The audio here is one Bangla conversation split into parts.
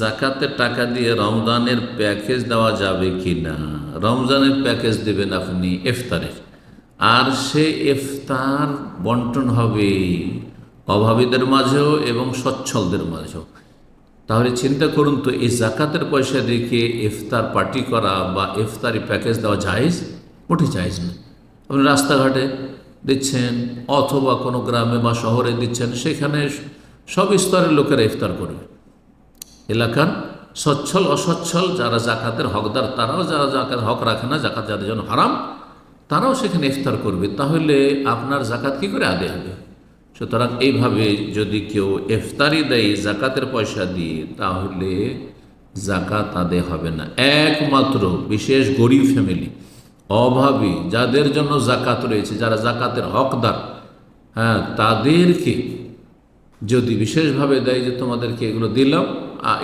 জাকাতের টাকা দিয়ে রমজানের প্যাকেজ দেওয়া যাবে কি না রমজানের প্যাকেজ দেবেন আপনি ইফতারের। আর সে ইফতার বন্টন হবে অভাবীদের মাঝেও এবং সচ্ছলদের মাঝেও। তাহলে চিন্তা করুন তো, এই জাকাতের পয়সা দেখে ইফতার পার্টি করা বা ইফতারি প্যাকেজ দেওয়া জায়েজ? মোটে জায়েজ না আপনি রাস্তাঘাটে দিচ্ছেন অথবা কোনো গ্রামে বা শহরে দিচ্ছেন, সেখানে সব স্তরের লোকেরা ইফতার করবে। এলাকার সচ্ছল, অসচ্ছল যারা জাকাতের হকদার, তারাও যারা জাকাত হক রাখে না, জাকাত যাদের জন্য হারাম, তারাও সেখানে ইফতার করবে। তাহলে আপনার জাকাত কি করে আদায় হবে? সুতরাং এইভাবে যদি কেউ ইফতারি দেয়, জাকাতের পয়সা দিয়ে, তাহলে জাকাত আদায় হবে না। একমাত্র বিশেষ গরিব ফ্যামিলি অভাবী, যাদের জন্য জাকাত রয়েছে, যারা জাকাতের হকদার হ্যাঁ তাদেরকে যদি বিশেষভাবে দেয় যে, তোমাদেরকে এগুলো দিলাম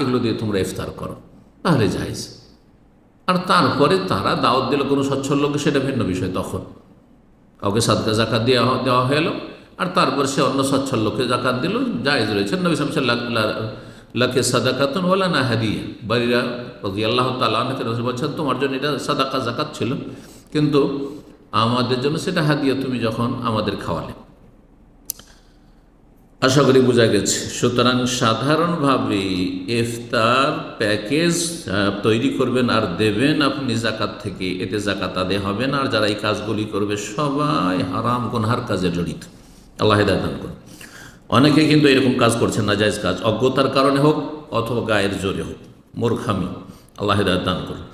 এগুলো দিয়ে তোমরা ইফতার করো। তাহলে যাইজ আর তারপরে তারা দাওয়াত দিল কোনো সচ্ছল লোককে, সেটা ভিন্ন বিষয় তখন। কাউকে সাদকা জাকাত দেওয়া দেওয়া হলো আর তারপর সে অন্য সচ্ছল লোককে জাকাত দিল, জায়েজ রয়েছে। নবী সামসা লাকে সাদাকাতন ওলা না হাদিয়া। বাড়িরা রাজি আল্লাহ তালাকে বলছেন, তোমার জন্য এটা সাদাকা জাকাত ছিল। কিন্তু আমাদের জন্য সেটা হাদিয়া। তুমি যখন আমাদের খাওয়ালে। আশা করি বোঝা গেছে। সুতরাং সাধারণভাবে ইফতার প্যাকেজ তৈরি করবেন আর দেবেন আপনি জাকাত থেকে। এতে জাকাত আদায় হবে না। আর যারা এই কাজগুলি করবে, সবাই হারাম কোনহার কাজে জড়িত। আল্লাহ দান করুন। অনেকে কিন্তু এরকম কাজ করছেন না জায়জ কাজ। অজ্ঞতার কারণে হোক অথবা গায়ের জোরে হোক, মূর্খামি। আল্লাহ দান করুন।